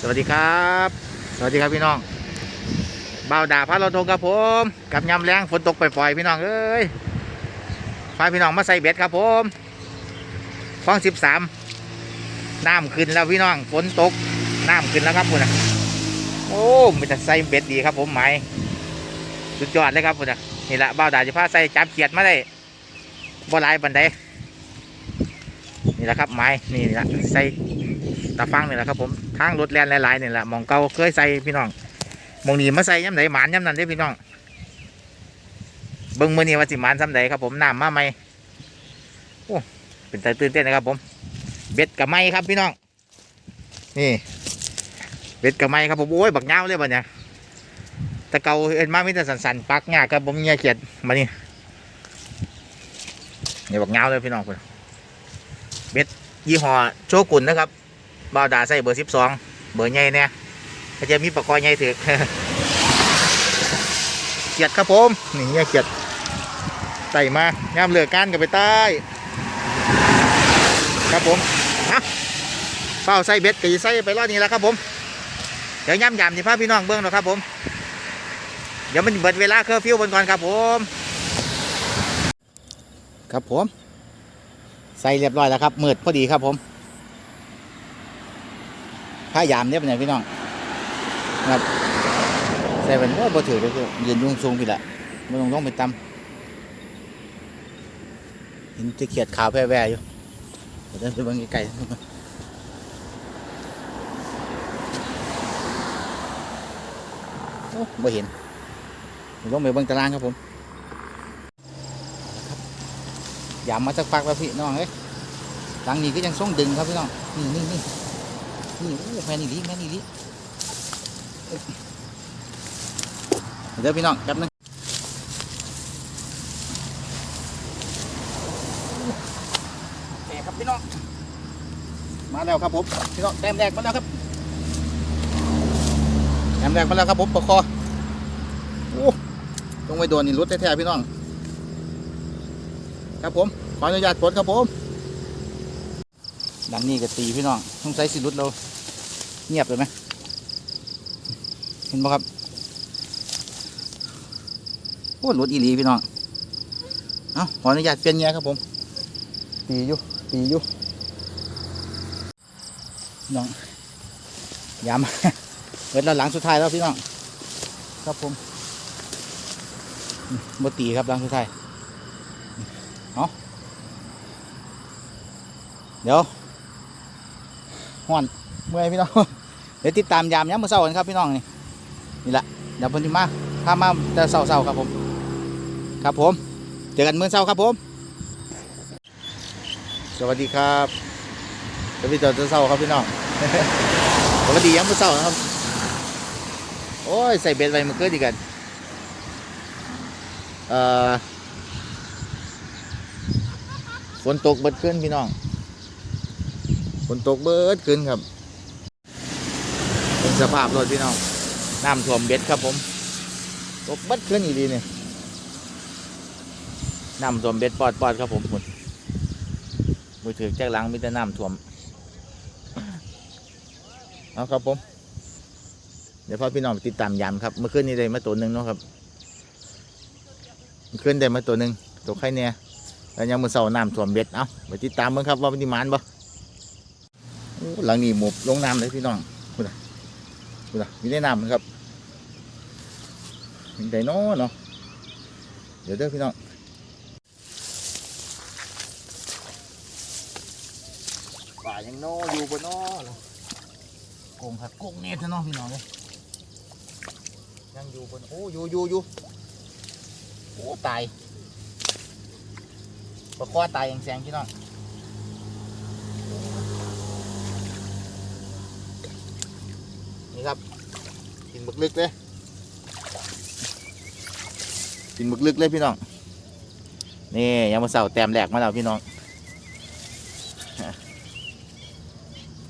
สวัสดีครับ สวัสดีครับพี่น้องบ่าวด่าพระเราทงครับผม กับยำแรงฝนตกปล่อยๆพี่น้องเอ้ยพาพี่น้องมาใส่เบ็ดครับผมฟองสิบสามน้ำขึ้นแล้วพี่น้องฝนตกน้ำขึ้นแล้วครับคุณนะโอ้มันจะใส่เบ็ดดีครับผมไหมสุดยอดเลยครับคุณนะนี่แหละบ่าวด่าจะพาใส่จับเขียดมาได้บ่ลายบันไดนี่แหละครับไม้นี่แหละใส่ตาฟังนี่แหละครับผม ทางรถแล่นหลายๆนี่แหละมองเก่าเคยใส่พี่น้องมองนี้มาใส่ย่ำไหนหมานย่ำนั้นเด้พี่น้องเบิ้งมือนี้ว่าสิหมานซ้ำใดครับผมน้ำมาใหมโอ้เป็นใจตื่นเต้นนะครับผม เบ็ดกับไม้ครับพี่น้อง นี่ เบ็ดกับไม้ครับผมโอ้ยบักเงาเลยบัดเนี่ยตะเกาเอ็นมาไมีแต่สันๆปักหญ้าครับผมเงียเขียดมานี่นี่บักเงาเลยพี่น้องพุ่นเบ็ดยี่ห้อโชกุนนะครับ บ่าวดาใส่เบอร์สิบสองเบอร์ใหญ่เนี่ยก็จะมีปากกอยใหญ่ถือเกียดครับผมนี่เนี่ยเกียดไต่มาย่ามเลือกการกับไปใต้ ครับผมฮะเป้าใส่เบ็ดกี่ใส่ไปรอดนี้แล้วครับผม เดี๋ยวย่ำยำที่พาพี่น้องเบื้องหรอกครับผม เดี๋ยวมันเบิดเวลาเคอร์ฟิวบนก่อนครับผม ครับผม ใส่เรียบร้อยแล้วครับมืดพอดีครับผม พยายามเนี่ยเป็นไงพี่น้องครับใส่เป็นว่าบ่ถือเลยคือยืนยุ่งสูงพี่ละไม่ต้องต้องไปตำเห็นจะเขียดขาวแพร่แว่อยู่เดี๋ยวเดินไปเบิ่งไกลๆโอ้บ่เห็นยวต้องไปเบิ่งตารางครับผมยามมาสักพักแล้วพี่น้องเอ้ยหลังนี้ก็ยังส่งดึงครับพี่น้องนี่นี่นี่ นี่โอ้แม่นี่ดิแม่นี่ดิเดี๋ยวพี่น้องแป๊บนึงแหมครับพี่น้อง มาแล้วครับผม พี่น้องแต้มแรกมาแล้วครับแต้มแรกมาแล้วครับผมปะคอโอ้ต้องไปโดนนี่รุดแท้ๆพี่น้อง ครับผม ขออนุญาตกดครับผม ดังนี้ก็ตีพี่น้องต้องใช้สิรุดเราเงียบเลยไหมเห็นไหมครับโอ้รถอีหลีพี่น้องเอาขออนุญาตเปลี่ยนเงียครับผม ตีอยู่ ตีอยู่พี่น้องยามเปิดแล้วหลังสุดท้ายแล้วพี่น้อง ครับผมอืมบ่ตีครับหลังสุดท้าย เอาเดี๋ยว ฮ้อนเมื่อยพี่น้องเดี๋ยวติดตามยามย้ำมาเศร้ากันครับพี่น้องนี่นี่แหละเดี๋ยวพิ่นสิมาพามาแต่เศร้าๆครับผม ครับผม เจอกันเมื้อเช้าครับผม สวัสดีครับสวัสดีตอนเช้าครับพี่น้องสวัสดีย้ำมาเศร้านะครับ โอ้ยใส่เบ็ดไว้มาเกิดดีกันเอ่อฝนตกเบิดขึ้นพี่น้อง ฝนตกเบิดขึ้นครับเป็นสภาพรถพี่น้องน้ำท่วมเบ็ดครับผม ตกเบิดขึ้นอีดีเนี่ยน้ำท่วมเบ็ดปอดปอดครับผมคุณมือถือแจ้งหลังมีแต่น้ำท่วมเอาครับผม เดี๋ยวพ่อพี่น้องติดตามยามครับ เมื่อคืนนี้ได้มาตัวหนึ่งเนาะครับเมื่อคืนได้มาตัวหนึ่งตัวไข่เนี่ยแล้วยังมือเสาร์น้ำท่วมเบ็ดเอาไปติดตามเบิ่งครับว่ามันดีมานบ่ หลังนี้หมบลงน้ำเลยพี่น้องคุณอะคุณอะมีได้น้ำครับมีได้น้อเนาะเดี๋ยวเด้อพี่น้องป่ายังน้ออยู่บนน้อเนาะกงครับกงเนี่ยเถอะนาะพี่น้องเลยยังอยู่บนโอ้อยู่อยู่อยู่โอ้ตายปลาคอตายอย่างแสงพี่น้อง นี่ครับ กินหมึกลึกเลยกินหมึกลึกเลยพี่น้อง นี่ยังมาเสาแต้มแหลกมาแล้วพี่น้อง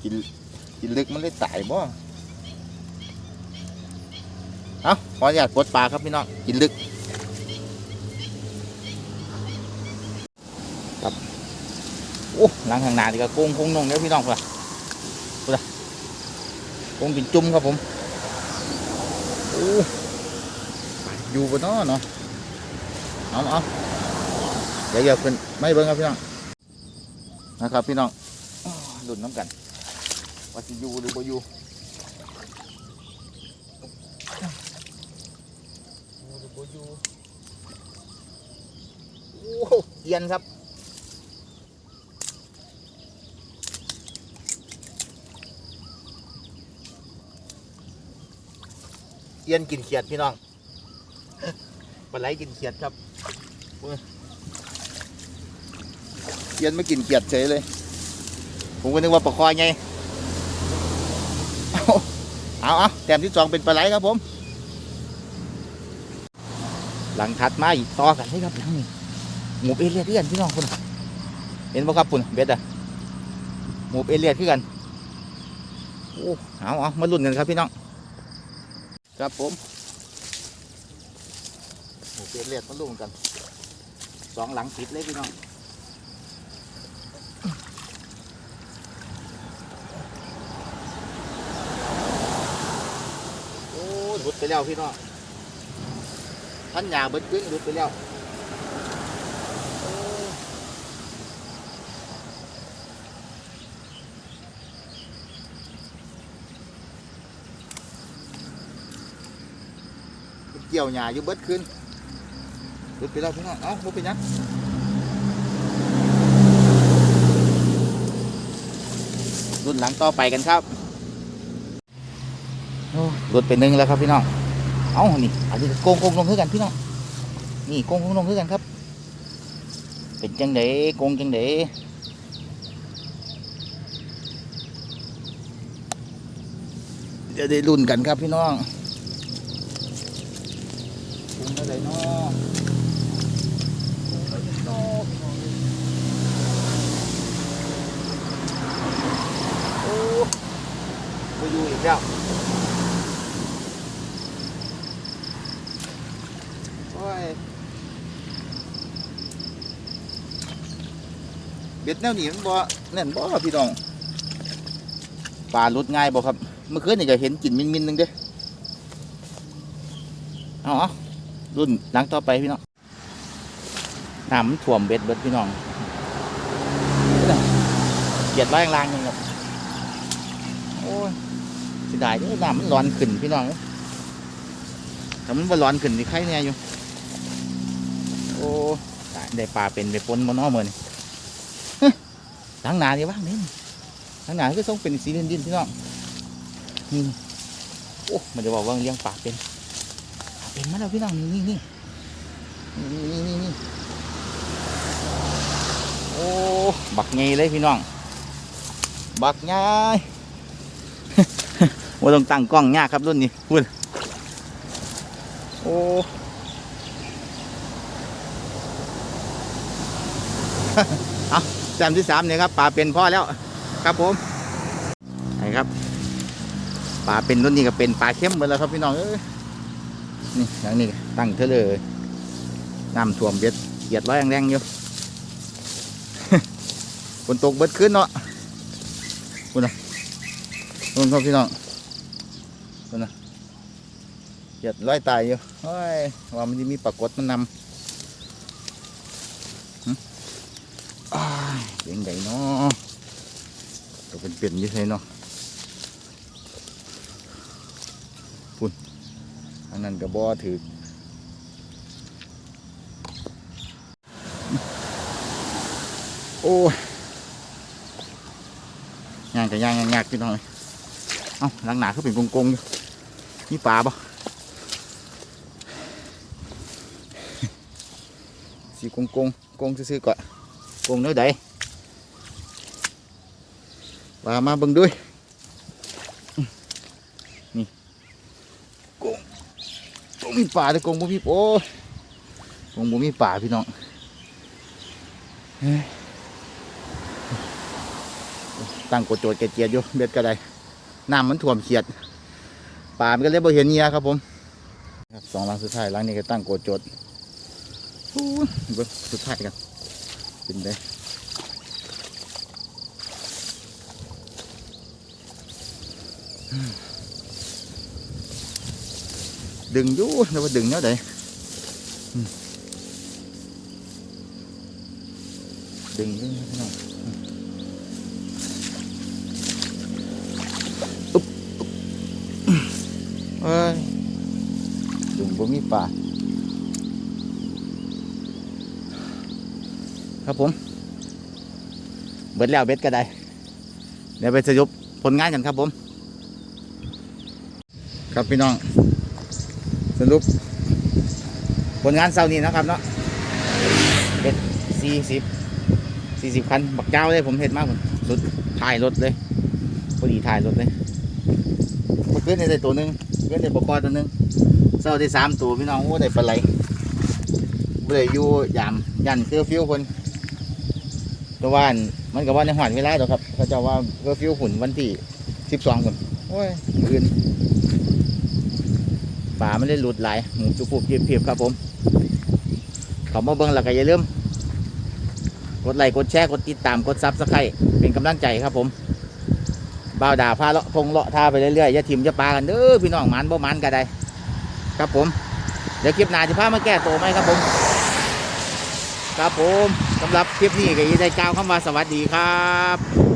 กินกินลึกมันได้ตายบ่เอาขออนุญาตปลดปลาครับพี่น้อง กินลึก ครับ โอ้หลังข้างนาดีก็โค้งโค้งนงเดี๋ยพี่น้องพุ่นล่ะพุ่นล่ะ คงกินจุ่มครับผมโอ้อยู่บนน้อเนาะเอาเอาเดี๋ยวอย่าเป็นไม่เบิ้งครับพี่น้องนะครับพี่น้องหลุนน้ำกันว่าสิอยู่หรือบ่อยู่อยู่หรือบ่อยู่โอ้เอียนครับ เอียนกินเขียดพี่น้องปลาไหลกินเขียดครับเยเอียนไม่กินเขียดเฉยเลย ผมก็นึกว่าปลาคอยไงเอาเอาแต้มที่สองเป็นปลาไหลครับผม หลังถัดมาอีกต่อกันเลยครับหลังนี้หมูเอเลียดที่กันพี่น้องคุณเห็นป่ะครับคุณเบ็ดอะหมูเอเลียดที่กันโอ้เอาเอามาลุ้นกันครับพี่น้อง ครับผมหมูเป็ดเลียดมาลุ่มกันสองหลังติดเลยพี่น้องโอ้หลุดไปแล้วพี่น้องท่านยาเบิดกึ้งหลุดไปแล้วโอ้ยเกี่ยวหญ้าอยู่เบิดขึ้นหลุดไปแล้วพี่น้องเอ้าบ่เป็นหยังรุ่นหลังต่อไปกันครับโอ้หลุดไปหนึ่งแล้วครับพี่น้อง เอ้านี่อันนี้ก็โกงโกงลงคือกันพี่น้อง นี่โกงโกงลงคือกันครับ เป็นจังไดโกงจังไดจะได้รุ่นกันครับพี่น้องโก งเท่าไหร่น้อโกงเท่าไหร่น้อพี่น้องเอ้ยโอ้ไปดูอีกแล้วโอ้ยเบ็ดแนวนี้มันบ่แน่นบ่พี่น้องปลาลดง่ายบ่ครับ เมื่อคืนนี่ก็เห็นกลิ่นมินมินๆหนึงเด้อาเอ รุ่นหลังต่อไปพี่น้องน้ำมันท่วมเบ็ดเบิดพี่น้องเกียดร้อยลางหนึงครับโอ้ยสีดายเด้อน้ำมันร้อนขึ้นพี่น้องแต่มันบ่ร้อนขึ้นนี่ใครเนี่ยอยู่โอ้ยได้ปลาเป็นไปปนบนน้อมือนหลังหนาดีว่างนี่หลังหนาก็ต้องเป็นสีดินดินๆพี่น้องนี่โอ้มันจะบอกว่าเลี้ยงปลาเป็น เป็นมาแล้วพี่น้องนี่นี่นี่นี่นี่นี่โอ้บักไงเลยพี่น้อง บักไงว่าต้องตั้งกล้องยากครับรุ่นนี้พูดโอ้แซมที่สามเนี่ยครับป่าเป็นพ่อแล้วครับผมไอ้ครับป่าเป็นรุ่นนี้ก็เป็นปลาเข้มหมดแล้วครับพี่น้องเอ้ นี่อย่างนี้ตั้งเธอเลยน้ำท่วมเบ็ดเหยียดร้อยแรงๆอยู่ฝนตกเบิดขึ้นเนาะคุณนะคุณครับพี่น้องคุณนะเหยียดร้อยตายอยู่เฮ้ยว่ามันจะมีปรากฏมันนำเสียงใหญ่เนาะตัวเป็นเปลี่ยนยี่ไงเนาะพุ่น อันนั้นกระบอถือโอ้ยย่างแต่ย่างยากๆพี่น้องเอ้ยเอ้าหลังหนาเขาเป็นกงๆอยู่นี่ปลาปะสีกงๆกงซื่อๆก่อนกง nơi đây và mà bưng đuôi nè con mi ป่าเลยกงบ่มีโอ้กงบ่มีป่าพี่น้องเฮ้ยตั้งกดโจทย์แกเจียดอยู่เบ็ดก็ได้น้ำมันท่วมเขียดป่ามันก็เลยบ่เห็นเงียครับผมครับสองหลังสุดท้ายหลังนี้ก็ตั้งกดโจทย์โอ้ยสุดท้ายกันเป็นได้ ดึงอยู่แต่ว่าดึงเนาะเด้อืมดึงอยู่พี่น้องอุ๊บเอ้ยดึงบ่มีปลาครับผม เบิดแล้วเบ็ดก็ได้ เดี๋ยวไปสรุปผลงานกันครับผม ครับพี่น้อง สรุป ผลงานเสาร์นี้นะครับเนาะเบ็ดสี่สิบสี่สิบคัน บักเจ้าเลยผมเห็นมากผมสุดถ่ายรถเลยพอดีถ่ายรถเลยเมื่อคืนได้ตัวหนึ่งเมื่อคืนได้ปลาคอตัวหนึ่งเสาร์ได้สามตัวพี่น้องโอ้ได้ปลาไหลบ่ได้อยู่ยามยันเคอร์ฟิวคนตัววันมันก็ว่าในหอนเวลาดอกครับเขาจะว่าเคอร์ฟิวหุ่นวันที่สิบสองคนโอ้ยอื่น ป่าไม่ได้หลุดไหลหมูจุปุบเพียบๆครับผมเขามาเบิ่งแล้วก็อย่าลืมกดไลค์กดแชร์กดติดตามกดซับสไครต์เป็นกำลังใจครับผมบ่าวด่าพาเลาะพงเลาะท่าไปเรื่อยๆอย่าทิมอย่าปากันเด้อพี่น้องมันบ่มันก็ได้ครับผม เดี๋ยวคลิปหน้าจะพามาแก้ตัวไหมครับผม ครับผมสำหรับคลิปนี้ก็ยินได้กล่าวคำว่าสวัสดีครับ